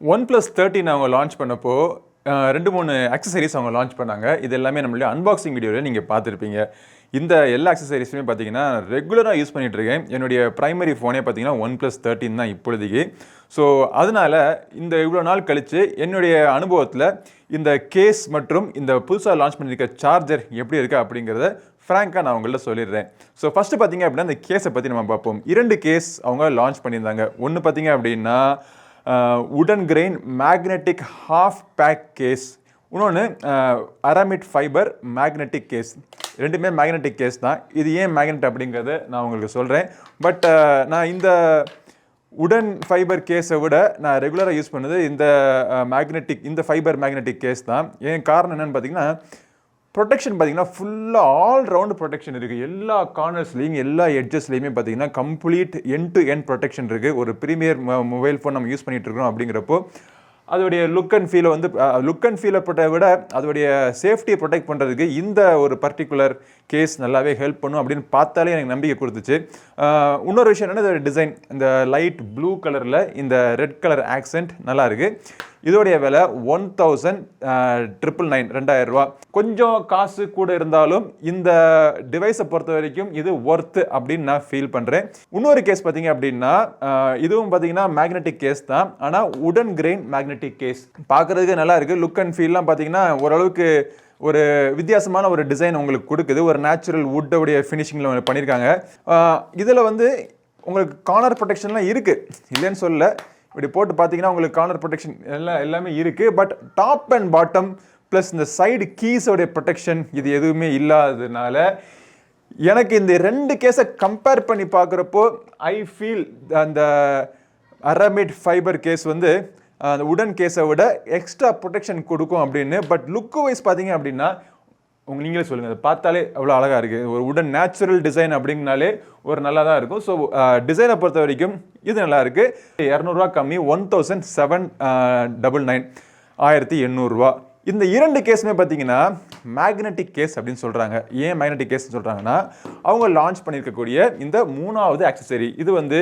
One plus thirteen அவங்க launch பண்ணப்போ ரெண்டு மூணு அக்சசரிஸ் அவங்க லான்ச் பண்ணாங்க. இது எல்லாமே நம்மளுடைய அன்பாக்சிங் வீடியோவில் நீங்கள் பார்த்துருப்பீங்க. இந்த எல்லா அக்சசரிஸுமே பார்த்தீங்கன்னா ரெகுலராக யூஸ் பண்ணிகிட்டு இருக்கேன் என்னுடைய ப்ரைமரி ஃபோனே பார்த்தீங்கன்னா ஒன் ப்ளஸ் தேர்ட்டின் தான் இப்பொழுதைக்கு. ஸோ அதனால இந்த இவ்வளோ நாள் கழித்து என்னுடைய அனுபவத்தில் இந்த கேஸ் மற்றும் இந்த புதுசாக லான்ச் பண்ணியிருக்க சார்ஜர் எப்படி இருக்குது அப்படிங்கிறத ஃப்ராங்காக நான் உங்கள்ட்ட சொல்லிடுறேன். ஸோ ஃபஸ்ட்டு பார்த்தீங்க அப்படின்னா இந்த கேஸை பற்றி நம்ம பார்ப்போம். இரண்டு கேஸ் அவங்க லான்ச் பண்ணியிருந்தாங்க. ஒன்று பார்த்தீங்க அப்படின்னா உடன் grain magnetic half back case இன்னொன்று அரமிட் ஃபைபர் மேக்னெட்டிக் கேஸ் ரெண்டுமே மேக்னெட்டிக் கேஸ் தான். இது ஏன் மேக்னெட் அப்படிங்கிறத நான் உங்களுக்கு சொல்கிறேன் பட் நான் இந்த உடன் ஃபைபர் கேஸை விட நான் ரெகுலராக யூஸ் பண்ணது இந்த மேக்னெட்டிக் இந்த ஃபைபர் மேக்னெட்டிக் கேஸ் தான். ஏன் காரணம் என்னென்னு பார்த்தீங்கன்னா ப்ரொடெக்ஷன் பார்த்தீங்கன்னா ஃபுல்லாக ஆல் ரவுண்டு ப்ரொடெக்ஷன் இருக்குது எல்லா கார்னர்ஸ்லேயும் எல்லா எட்ஜஸ்லேயுமே பார்த்தீங்கன்னா complete end to end protection இருக்குது ஒரு ப்ரீமியர் மொபைல் ஃபோன் நம்ம யூஸ் பண்ணிகிட்டு இருக்கோம் அப்படிங்கிறப்போ அதோடைய லுக் அண்ட் ஃபீலை வந்து லுக் அண்ட் ஃபீலை பட்ட விட அதோடைய சேஃப்டியை ப்ரொடெக்ட் பண்ணுறதுக்கு இந்த ஒரு பர்டிகுலர் கேஸ் நல்லாவே ஹெல்ப் பண்ணும் அப்படின்னு பார்த்தாலே எனக்கு நம்பிக்கை கொடுத்துச்சு. இன்னொரு விஷயம் என்னென்னா டிசைன் இந்த லைட் ப்ளூ கலரில் இந்த ரெட் கலர் ஆக்சென்ட் நல்லாயிருக்கு இதோடைய விலை ஒன் தௌசண்ட் ட்ரிபிள் நைன் ரெண்டாயிரம் ரூபா. கொஞ்சம் காசு கூட இருந்தாலும் இந்த டிவைஸை பொறுத்த வரைக்கும் இது ஒர்த்து அப்படின்னு நான் ஃபீல் பண்ணுறேன் இன்னொரு கேஸ் பார்த்தீங்க அப்படின்னா இதுவும் பார்த்தீங்கன்னா மேக்னெட்டிக் கேஸ் தான். ஆனால் உடன் கிரெயின் மேக்னெட்டிக் கேஸ் பார்க்குறதுக்கு நல்லா இருக்குது லுக் அண்ட் ஃபீல்லாம் பார்த்தீங்கன்னா ஓரளவுக்கு ஒரு வித்தியாசமான ஒரு டிசைன் உங்களுக்கு கொடுக்குது. ஒரு நேச்சுரல் வுட்டோடைய ஃபினிஷிங்கில் பண்ணியிருக்காங்க. இதில் வந்து உங்களுக்கு கார்னர் ப்ரொடெக்ஷன்லாம் இருக்குது இல்லைன்னு சொல்லலை. இப்படி போட்டு பார்த்தீங்கன்னா உங்களுக்கு கார்னர் ப்ரொடெக்ஷன் எல்லாம் எல்லாமே இருக்குது but top and bottom plus இந்த சைடு கீஸோடைய ப்ரொடெக்ஷன் இது எதுவுமே இல்லாததுனால எனக்கு இந்த ரெண்டு கேஸை கம்பேர் பண்ணி பார்க்குறப்போ ஐ ஃபீல் அந்த அரமிட் ஃபைபர் கேஸ் வந்து அந்த உடன் கேஸை விட எக்ஸ்ட்ரா ப்ரொடெக்ஷன் கொடுக்கும் அப்படின்னு. பட் லுக்கு வைஸ் பார்த்தீங்க அப்படின்னா உங்கள் நீங்களே சொல்லுங்கள் அதை பார்த்தாலே அவ்வளோ அழகாக இருக்குது ஒரு உடன் நேச்சுரல் டிசைன் அப்படிங்கனாலே ஒரு நல்லா தான் இருக்கும் ஸோ டிசைனை பொறுத்த வரைக்கும் இது நல்லா இருக்குது இரநூறுவா கம்மி one thousand seven double nine ஆயிரத்தி எண்ணூறுரூவா இந்த இரண்டு கேஸுமே பார்த்தீங்கன்னா மேக்னெட்டிக் கேஸ் அப்படின்னு சொல்கிறாங்க ஏன் மேக்னெட்டிக் கேஸ்னு சொல்கிறாங்கன்னா அவங்க லான்ச் பண்ணியிருக்கக்கூடிய இந்த மூணாவது ஆக்சசரி இது வந்து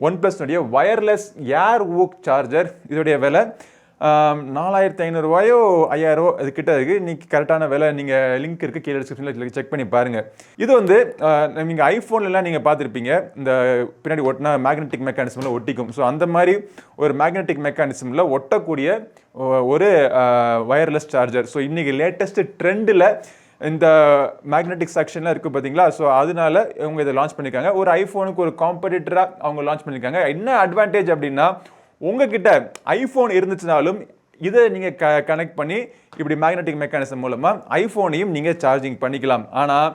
ஒன் ப்ளஸ்னுடைய ஒயர்லெஸ் ஏர் ஊக் சார்ஜர் இதோடைய விலை நாலாயிரத்தி ஐநூறுரூவாயோ ஐயாயிரரூவா அது கிட்ட இருக்குது இன்றைக்கி கரெக்டான விலை நீங்கள் லிங்க் இருக்குது கீழே டிஸ்கிரிப்ஷனில் செக் பண்ணி பாருங்கள் இது வந்து நீங்கள் ஐஃபோன்லலாம் நீங்கள் பார்த்துருப்பீங்க. இந்த பின்னாடி ஒட்டினா மேக்னெட்டிக் மெக்கானிசமில் ஒட்டிக்கும். ஸோ அந்த மாதிரி ஒரு மேக்னெட்டிக் மெக்கானிசமில் ஒட்டக்கூடிய ஒரு ஒயர்லெஸ் சார்ஜர் ஸோ இன்றைக்கி லேட்டஸ்ட்டு ட்ரெண்டில் இந்த மேக்னெட்டிக் செக்ஷன்லாம் இருக்குது பார்த்தீங்களா ஸோ அதனால இவங்க இதை லான்ச் பண்ணியிருக்காங்க ஒரு ஐஃபோனுக்கு ஒரு காம்படிட்டராக அவங்க லான்ச் பண்ணியிருக்காங்க என்ன அட்வான்டேஜ் அப்படின்னா உங்ககிட்ட ஐஃபோன் இருந்துச்சுனாலும் இதை நீங்கள் க கனெக்ட் பண்ணி இப்படி மேக்னெட்டிக் மெக்கானிசம் மூலமாக ஐஃபோனையும் நீங்கள் சார்ஜிங் பண்ணிக்கலாம். ஆனால்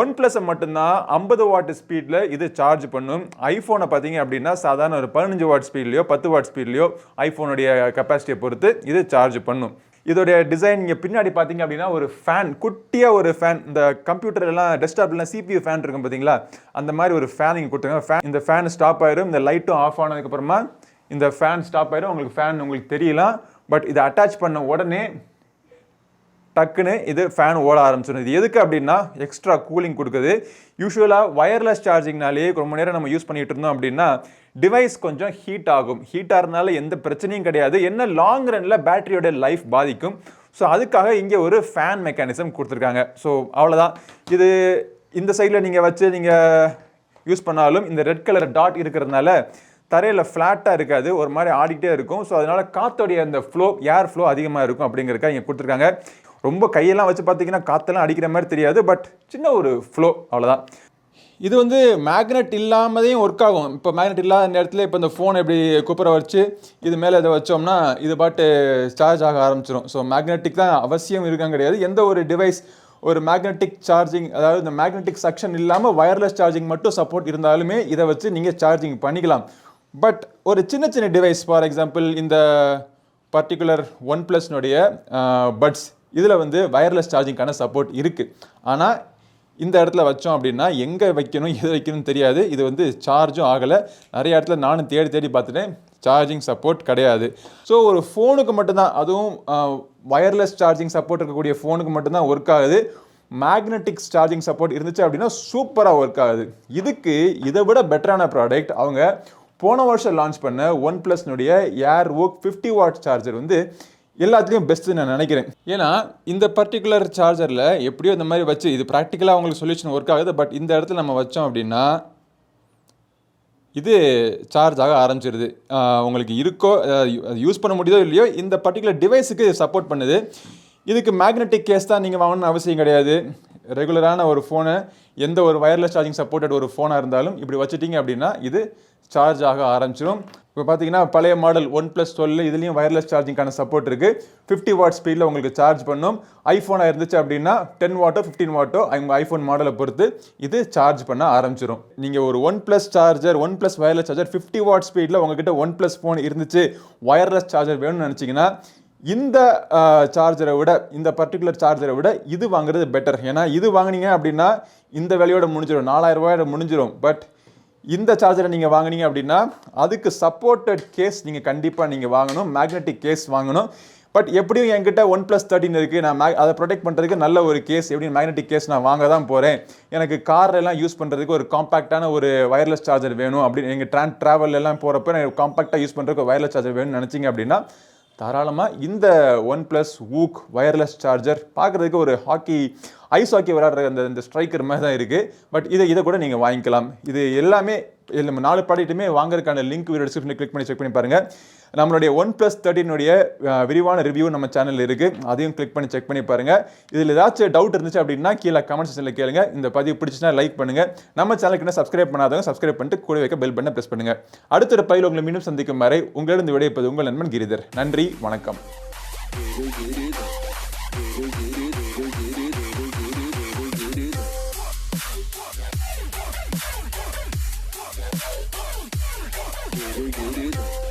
ஒன் ப்ளஸை மட்டும்தான் ஐம்பது வாட் ஸ்பீடில் இது சார்ஜ் பண்ணும். ஐஃபோனை பார்த்தீங்க அப்படின்னா சாதாரண ஒரு பதினஞ்சு வாட் ஸ்பீட்லேயோ பத்து வாட் ஸ்பீட்லேயோ ஐஃபோனுடைய கெப்பாசிட்டியை பொறுத்து இது சார்ஜ் பண்ணும். இதோடைய டிசைன் இங்கே பின்னாடி பார்த்தீங்க அப்படின்னா ஒரு ஃபேன் குட்டியாக ஒரு ஃபேன் இந்த கம்ப்யூட்டர்லாம் டெஸ்க்டாப்லாம் சிபியூ ஃபேன் இருக்கும் பார்த்தீங்களா? அந்த மாதிரி ஒரு ஃபேன் இங்கே கொடுத்துருங்க. ஃபேன் இந்த ஃபேன் ஸ்டாப் ஆயிடும் இந்த லைட்டும் ஆஃப் ஆனதுக்கப்புறமா இந்த ஃபேன் ஸ்டாப் ஆகிடும் உங்களுக்கு ஃபேன் உங்களுக்கு தெரியலாம் பட் இதை அட்டாச் பண்ண உடனே டக்குன்னு இது ஃபேன் ஓட ஆரம்பிச்சிடும். இது எதுக்கு அப்படின்னா எக்ஸ்ட்ரா கூலிங் கொடுக்குது. யூஸ்வலாக வயர்லெஸ் சார்ஜிங்னாலே ரொம்ப நேரம் நம்ம யூஸ் பண்ணிட்டு இருந்தோம் அப்படின்னா டிவைஸ் கொஞ்சம் ஹீட் ஆகும். ஹீட் ஆகிறதுனால எந்த பிரச்சனையும் கிடையாது. என்ன லாங் ரனில் பேட்டரியோட லைஃப் பாதிக்கும். ஸோ அதுக்காக இங்கே ஒரு ஃபேன் மெக்கானிசம் கொடுத்துருக்காங்க. ஸோ அவ்வளோதான் இது இந்த சைடில் நீங்கள் வச்சு நீங்கள் யூஸ் பண்ணாலும் இந்த ரெட் கலர் டாட் இருக்கிறதுனால தரையில் ஃப்ளாட்டாக இருக்காது. ஒரு மாதிரி ஆடிக்கிட்டே இருக்கும். ஸோ அதனால் காற்றுடைய அந்த ஃப்ளோ ஏர் ஃப்ளோ அதிகமாக இருக்கும் அப்படிங்கிறக்கா இங்கே கொடுத்துருக்காங்க. ரொம்ப கையெல்லாம் வச்சு பார்த்தீங்கன்னா காற்றெல்லாம் அடிக்கிற மாதிரி தெரியாது. பட் சின்ன ஒரு ஃப்ளோ அவ்வளோதான் இது வந்து மேக்னெட் இல்லாமதையும் ஒர்க் ஆகும். இப்போ மேக்னெட் இல்லாத நேரத்தில் இப்போ இந்த ஃபோன் எப்படி குப்புற வச்சு இது மேலே இதை வச்சோம்னா இது பாட்டு சார்ஜ் ஆக ஆரம்பிச்சிடும் ஸோ மேக்னெட்டிக் தான் அவசியம் இருக்காங்க கிடையாது. எந்த ஒரு டிவைஸ் ஒரு மேக்னெட்டிக் சார்ஜிங் அதாவது இந்த மேக்னெட்டிக் செக்ஷன் இல்லாமல் வயர்லெஸ் சார்ஜிங் மட்டும் சப்போர்ட் இருந்தாலுமே இதை வச்சு நீங்கள் சார்ஜிங் பண்ணிக்கலாம். பட் ஒரு சின்ன சின்ன டிவைஸ் ஃபார் எக்ஸாம்பிள் இந்த பர்டிகுலர் ஒன் ப்ளஸ்னுடைய பட்ஸ் இதில் வந்து வயர்லெஸ் சார்ஜிங்க்கான சப்போர்ட் இருக்குது ஆனால் இந்த இடத்துல வச்சோம் அப்படின்னா எங்கே வைக்கணும் எது வைக்கணும்னு தெரியாது. இது வந்து சார்ஜும் ஆகலை. நிறைய இடத்துல நானும் தேடி தேடி பார்த்துட்டேன். சார்ஜிங் சப்போர்ட் கிடையாது. ஸோ ஒரு ஃபோனுக்கு மட்டும்தான் அதுவும் வயர்லெஸ் சார்ஜிங் சப்போர்ட் இருக்கக்கூடிய ஃபோனுக்கு மட்டும்தான் ஒர்க் ஆகுது. மேக்னெட்டிக் சார்ஜிங் சப்போர்ட் இருந்துச்சு அப்படின்னா சூப்பராக ஒர்க் ஆகுது. இதுக்கு இதை விட பெட்டரான ப்ராடக்ட் அவங்க போன வருஷம் லான்ச் பண்ண one ப்ளஸ்னுடைய air work fifty watt charger வந்து எல்லாத்துலேயும் பெஸ்ட்டு நான் நினைக்கிறேன். ஏன்னா இந்த பர்டிகுலர் சார்ஜரில் எப்படியோ இந்த மாதிரி வச்சு இது ப்ராக்டிக்கலாக அவங்களுக்கு சொல்யூஷன் ஒர்க் ஆகுது பட் இந்த இடத்துல நம்ம வச்சோம் அப்படின்னா இது சார்ஜ் ஆக ஆரம்பிச்சிருது. உங்களுக்கு இருக்கோ யூஸ் பண்ண முடியுதோ இல்லையோ இந்த பர்டிகுலர் டிவைஸுக்கு சப்போர்ட் பண்ணுது. இதுக்கு மேக்னெட்டிக் கேஸ் தான் நீங்கள் வாங்கணும்னு அவசியம் கிடையாது. ரெகுலரான ஒரு ஃபோனை எந்த ஒரு வயர்லெஸ் சார்ஜிங் சப்போர்ட்டட் ஒரு ஃபோனாக இருந்தாலும் இப்படி வச்சுட்டிங்க அப்படின்னா இது சார்ஜ் ஆக ஆரம்பிச்சிடும் இப்போ பார்த்தீங்கன்னா பழைய மாடல் ஒன் ப்ளஸ் டுவெல் இதுலேயும் வயர்லெஸ் சார்ஜிங்கான சப்போர்ட் இருக்குது ஃபிஃப்டி வாட் ஸ்பீடில் உங்களுக்கு சார்ஜ் பண்ணும். ஐஃபோனாக இருந்துச்சு அப்படின்னா டென் வாட்டோ ஃபிஃப்டீன் வாட்டோ அவங்க ஐஃபோன் மாடலை பொறுத்து இது சார்ஜ் பண்ண ஆரம்பிச்சிடும் நீங்கள் ஒரு OnePlus charger OnePlus wireless charger fifty watt ஸ்பீடில் உங்ககிட்ட ஒன் ப்ளஸ் ஃபோன் இருந்துச்சு வயர்லெஸ் சார்ஜர் வேணும்னு நினச்சிங்கன்னா இந்த சார்ஜரை விட இந்த பர்டிகுலர் சார்ஜரை விட இது வாங்குறது பெட்டர் ஏன்னா இது வாங்குனீங்க அப்படின்னா இந்த விலையோட முடிஞ்சிடும் நாலாயிரம் ரூபாயோட முடிஞ்சிடும் பட் இந்த சார்ஜரை நீங்கள் வாங்குனீங்க அப்படின்னா அதுக்கு சப்போர்ட்டட் கேஸ் நீங்கள் கண்டிப்பாக நீங்கள் வாங்கணும். மேக்னெட்டிக் கேஸ் வாங்கணும். பட் எப்படியும் என்கிட்ட ஒன் ப்ளஸ் தேர்ட்டின் இருக்குது நான் மே அதை ப்ரொடெக்ட் பண்ணுறதுக்கு நல்ல ஒரு கேஸ் எப்படியும் மேக்னெட்டிக் கேஸ் நான் வாங்க தான் போகிறேன் எனக்கு கார்லெலாம் யூஸ் பண்ணுறதுக்கு ஒரு காம்பாக்டான ஒரு வயர்லெஸ் சார்ஜர் வேணும் அப்படின்னு எங்கள் ட்ரான் ட்ராவல் எல்லாம் போகிறப்ப எனக்கு காம்பாக்டாக யூஸ் பண்ணுறதுக்கு வயர்லெஸ் சார்ஜர் வேணும்னு நினச்சிங்க அப்படின்னா தாராளமாக இந்த one plus VOOC wireless charger பார்க்குறதுக்கு ஒரு ஹாக்கி ஐஸ் ஹாக்கி விளையாடுற அந்த இந்த ஸ்ட்ரைக்கர் மாதிரி தான் இருக்குது பட் இதை இதை கூட நீங்கள் வாங்கிக்கலாம். இது எல்லாமே இதில் நம்ம நாலு ப்ராடக்ட்டுமே வாங்குறதுக்கான லிங்க் வீடியோ டிஸ்கிரிப்ஷனில் கிளிக் பண்ணி செக் பண்ணி பாருங்கள் நம்மளுடைய ஒன் ப்ளஸ் தேர்ட்டினுடைய விரிவான ரிவ்யூ நம்ம சேனலில் இருக்குது அதையும் கிளிக் பண்ணி செக் பண்ணி பாருங்கள் இதில் ஏதாச்சும் டவுட் இருந்துச்சு அப்படின்னா கீழே கமெண்ட் செக்ஷனில் கேளுங்க. இந்த பதிவு பிடிச்சுன்னா லைக் பண்ணுங்கள் நம்ம சேனலுக்கு என்ன சப்ஸ்கிரைப் பண்ணாதவங்க சப்ஸ்கிரைப் பண்ணிட்டு கூட வைக்க பெல் பண்ண ப்ரெஸ் பண்ணுங்கள் அடுத்த ஒரு பயில் உங்களை மீண்டும் சந்திக்கும் வரை உங்களிடம் விடைப்பது உங்கள் நண்பன் கிரிதர். நன்றி வணக்கம். Very good it.